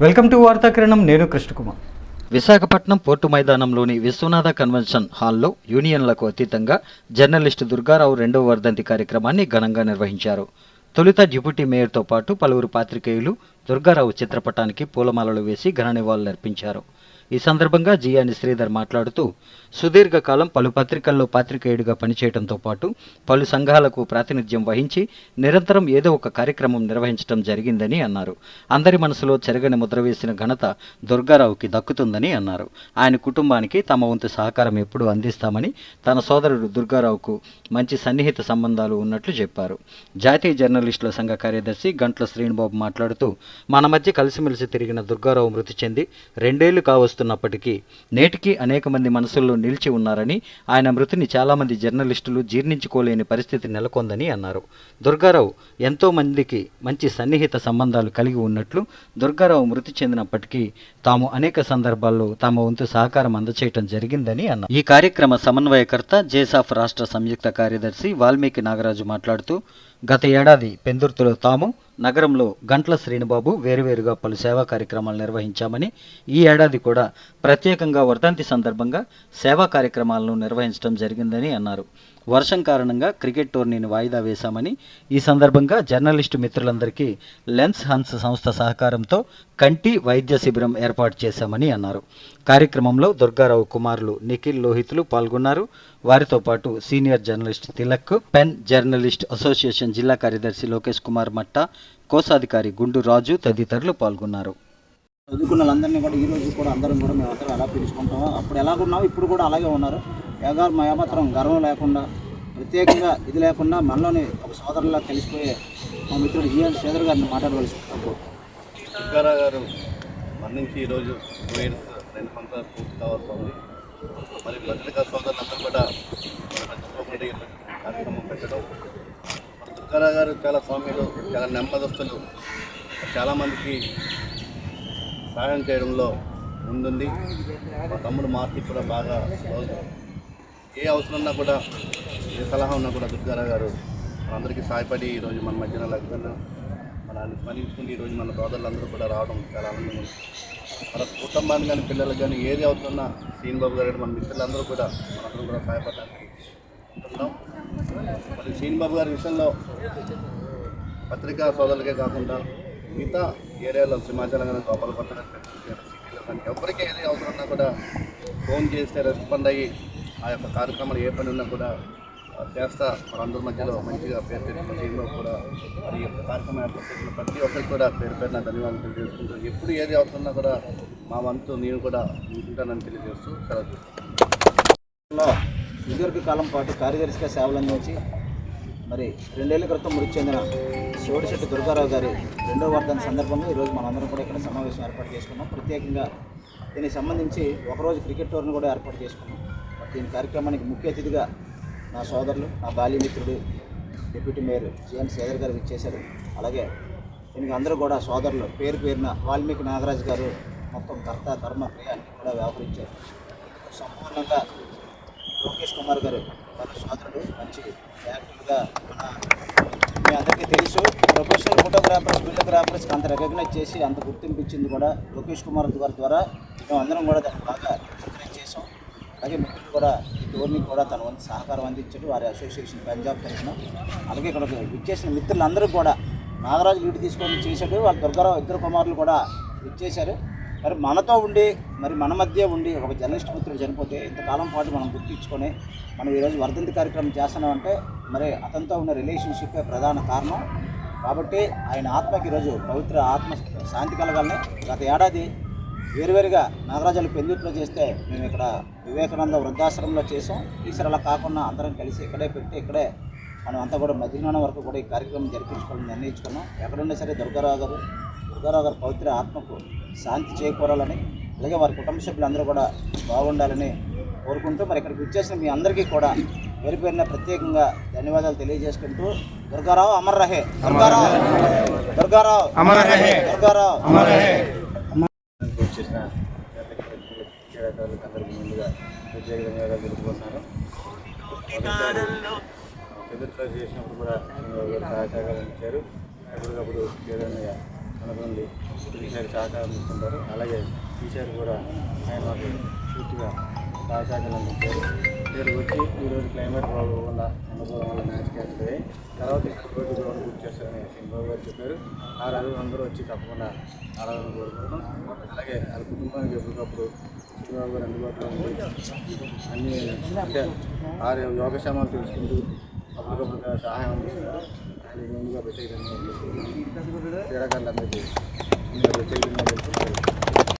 Welcome to వార్తాకిరణం నేను Krishnakumar. Visakhapatnam port మైదానంలోని Viswanatha convention హాల్లో యూనియన్లకు అతీతంగా జర్నలిస్టు దుర్గారావు రెండవ వర్ధంతి కార్యక్రమాన్ని ఘనంగా నిర్వహించారు. తొలుత డిప్యూటీ మేయర్తో పాటు పలువురు పాత్రికేయులు దుర్గారావు చిత్రపటానికి పూలమాలలు వేసి ఘన నివాళులర్పించారు. ఈ సందర్భంగా జియాని శ్రీధర్ మాట్లాడుతూ సుదీర్ఘకాలం పలు పత్రికల్లో పాత్రికేయుడిగా పనిచేయడంతో పాటు పలు సంఘాలకు ప్రాతినిధ్యం వహించి నిరంతరం ఏదో ఒక కార్యక్రమం నిర్వహించడం జరిగిందని అన్నారు. అందరి మనసులో చెరగని ముద్ర వేసిన ఘనత దుర్గారావుకి దక్కుతుందని అన్నారు. ఆయన కుటుంబానికి తమ వంతు సహకారం ఎప్పుడూ అందిస్తామని తన సోదరుడు దుర్గారావుకు మంచి సన్నిహిత సంబంధాలు ఉన్నట్లు చెప్పారు. జాతీయ జర్నలిస్టుల సంఘ కార్యదర్శి గంట్ల శ్రీనుబాబు మాట్లాడుతూ మన మధ్య కలిసిమెలిసి తిరిగిన దుర్గారావు మృతి చెంది రెండేళ్ళు చేస్తున్నప్పటికీ నేటికీ అనేక మంది మనసుల్లో నిలిచి ఉన్నారని ఆయన మృతిని చాలామంది జర్నలిస్టులు జీర్ణించుకోలేని పరిస్థితి నెలకొందని అన్నారు. దుర్గారావు ఎంతో మందికి మంచి సన్నిహిత సంబంధాలు కలిగి ఉన్నట్లు దుర్గారావు మృతి చెందినప్పటికీ తాము అనేక సందర్భాల్లో తమ వంతు సహకారం అందచేయటం జరిగిందని అన్నారు. ఈ కార్యక్రమ సమన్వయకర్త జేసాఫ్ రాష్ట్ర సంయుక్త కార్యదర్శి వాల్మీకి నాగరాజు మాట్లాడుతూ గత ఏడాది పెందుర్తిలో తాము నగరంలో గంట్ల శ్రీనిబాబు వేరువేరుగా పలు సేవా కార్యక్రమాలు నిర్వహించామని ఈ ఏడాది కూడా ప్రత్యేకంగా వర్ధంతి సందర్భంగా సేవా కార్యక్రమాలను నిర్వహించడం జరిగిందని అన్నారు. వర్షం కారణంగా క్రికెట్ టోర్నీని వాయిదా వేశామని ఈ సందర్భంగా జర్నలిస్టు మిత్రులందరికీ లెన్స్ హన్స్ సంస్థ సహకారంతో కంటి వైద్య శిబిరం ఏర్పాటు చేశామని అన్నారు. కార్యక్రమంలో దుర్గారావు కుమారులు నిఖిల్ లోహితులు పాల్గొన్నారు. వారితో పాటు senior journalist Tilak pen journalist association జిల్లా కార్యదర్శి లోకేష్ కుమార్ మట్టా కోశాధికారి గుండు రాజు తదితరులు పాల్గొన్నారు. చదువుకున్న వాళ్ళందరినీ కూడా ఈ రోజు కూడా అందరం కూడా మేము అందరం ఎలా పిలుచుకుంటామో అప్పుడు ఎలా ఉన్నామో ఇప్పుడు కూడా అలాగే ఉన్నారు. ఎగారు మా ఏమాత్రం గర్వం లేకుండా ప్రత్యేకంగా ఇది లేకుండా మనలోని ఒక సోదరులా కలిసిపోయే మా మిత్రుడు ఈఎన్ శ్రీధర్ గారిని మాట్లాడవలసి దుర్గారా గారు మరణించి ఈరోజు టూ ఇయర్స్ రెండు సంవత్సరాలు పూర్తి కావాల్సింది మరి పత్రికా సోదరులందరూ కూడా మర్చిపోకుండా కార్యక్రమం పెట్టడం. దుర్గారావు గారు చాలా స్వామ్యులు చాలా నెమ్మదస్తులు. చాలామందికి సహాయం చేయడంలో ముందుంది. మా తమ్ముడు మార్చి కూడా బాగా ఏ అవసరం ఉన్నా కూడా ఏ సలహా ఉన్నా కూడా దుర్గారా గారు మనందరికీ సహాయపడి ఈరోజు మన మధ్యన లగ్న మనల్ని ఆయన స్మరించుకుని ఈరోజు మన సోదరులందరూ కూడా రావడం చాలా ఆనందంగా ఉంది. మన కుటుంబానికి కానీ పిల్లలకు కానీ ఏది అవుతున్నా సీన్ బాబు గారు మన మిత్రులందరూ కూడా మనందరం కూడా సహాయపడడానికి ఉంటున్నాం. మరి సీన్ బాబు గారి విషయంలో పత్రికా సోదరులకే కాకుండా మిగతా ఏరియాలో సింహాచలం కానీ గోపాలపట్నం కానీ సిటీలో కానీ ఎవరికి ఏది అవసరం ఉన్నా కూడా ఫోన్ చేస్తే రెస్పాండ్ అయ్యి ఆ యొక్క కార్యక్రమాలు ఏ పని ఉన్నా కూడా చేస్తా. మనందరి మధ్యలో మంచిగా పేరు తెచ్చిన టీంలో కూడా మరి యొక్క కార్యక్రమం ఏర్పడుతున్న ప్రతి ఒక్కరికి కూడా పేరు పేరున ధన్యవాదాలు తెలియజేసుకుంటూ ఎప్పుడు ఏది అవుతున్నా కూడా మా వంతు నేను కూడా ఉంటానని తెలియజేస్తూ సెలవు సుదీర్ఘకాలం పాటు కార్యదర్శిగా సేవలు అందించి మరి రెండేళ్ళ క్రితం మృతి చెందిన శివుడిశెట్టి దుర్గారావు గారి రెండో వర్ధన సందర్భంగా ఈరోజు మనందరం కూడా ఇక్కడ సమావేశం ఏర్పాటు చేసుకున్నాం. ప్రత్యేకంగా దీనికి సంబంధించి ఒకరోజు క్రికెట్ టోర్ని కూడా ఏర్పాటు చేసుకున్నాం. దీని కార్యక్రమానికి ముఖ్య అతిథిగా నా సోదరులు నా బాల్యమిత్రుడు deputy mayor G N Sridhar garu ఇచ్చేశారు అలాగే దీనికి అందరూ కూడా సోదరులు పేరు పేరున వాల్మీకి నాగరాజు గారు మొత్తం కర్త కర్మ క్రియ కూడా వ్యవహరించారు. సంపూర్ణంగా లోకేష్ కుమార్ గారు మన సోదరుడు మంచి యాక్టివ్గా మన మీ అందరికీ తెలుసు. ప్రొఫెషనల్ ఫోటోగ్రాఫర్స్ వీడియోగ్రాఫర్స్కి అంత రికగ్నైజ్ చేసి అంత గుర్తింపు ఇచ్చింది కూడా లోకేష్ కుమార్ గారి ద్వారా. మేము అందరం కూడా దాన్ని బాగా ఎంకరేజ్ చేసాం అలాగే మిత్రులు కూడా ఈ టోర్నీ కూడా తన వంతు సహకారం అందించాడు వారి అసోసియేషన్ పంజాబ్ తరఫున. అలాగే ఇక్కడ విచ్చేసిన మిత్రులందరూ కూడా నాగరాజు వీటి తీసుకొని చేశాడు. వాళ్ళ దుర్గారావు ఇద్దరు కుమారులు కూడా ఇచ్చేశారు మరి మనతో ఉండి మరి మన మధ్య ఉండి ఒక జర్నలిస్ట్ మిత్రుడు చనిపోతే ఇంతకాలం పాటు మనం గుర్తించుకొని మనం ఈరోజు వర్ధంతి కార్యక్రమం చేస్తున్నామంటే మరి అతనితో ఉన్న రిలేషన్షిప్పే ప్రధాన కారణం. కాబట్టి ఆయన ఆత్మకి ఈరోజు పవిత్ర ఆత్మ శాంతి కలగాలని గత ఏడాది వేరువేరుగా నాగరాజులు పెందుట్లో చేస్తే మేము ఇక్కడ వివేకానంద వృద్ధాశ్రమంలో చేసాం ఈసారి అలా కాకుండా అందరం కలిసి ఇక్కడే పెట్టి ఇక్కడే మనం అంతా కూడా మధ్యాహ్నం వరకు కూడా ఈ కార్యక్రమం జరిపించుకోవాలని నిర్ణయించుకున్నాం. ఎక్కడున్నా సరే దుర్గారావు గారు దుర్గారావు గారు పవిత్ర ఆత్మకు శాంతి చేకూరాలని అలాగే వారి కుటుంబ సభ్యులందరూ కూడా బాగుండాలని కోరుకుంటూ మరి ఇక్కడికి వచ్చేసిన మీ అందరికీ కూడా పేరు పేరున ప్రత్యేకంగా ధన్యవాదాలు తెలియజేసుకుంటూ దుర్గారావు అమర్ రహే దుర్గారావు దుర్గారావు అమర్ రహే దుర్గారావు. అమర్ రహే వచ్చేసిన అందరికీ ముందుగా ప్రత్యేక ధన్యవాదాలు తెలుపుకుంటున్నాను. ఒకసారి ఎదురు చేసినప్పుడు కూడా సహాయ సహకారం ఇచ్చారు ఎప్పటికప్పుడు ఏదైనా మనకు ఉంది టీచర్ సహకారం ఇస్తుంటారు అలాగే టీచర్ కూడా ఆయన మాకు పూర్తిగా సహకారం అందించారు. ఇక్కడికి వచ్చి ఈరోజు క్లైమేట్ ప్రాబ్లం వల్ల అనుభవం వల్ల మ్యాచ్ క్యాన్సిల్ తర్వాత ఇక్కడ రోజు గ్రౌండ్ బుక్ చేస్తారని సింబాబు గారు చెప్పారు. ఆ రోజు అందరూ వచ్చి తప్పకుండా ఆడాలని కోరుకుంటున్నాం. అలాగే వాళ్ళ కుటుంబానికి ఎప్పటికప్పుడు సింబాబు గారు అందుబాటులో ఉండి అన్ని అంటే వారి యోగక్షేమాలు తెలుసుకుంటూ అప్పటికప్పుడు సహాయం అందిస్తున్నారు. ఆయన ముందుగా ప్రత్యేకంగా క్రీడాకారులందరికీ ముందుగా ప్రత్యేకంగా తెలుపుకుంటారు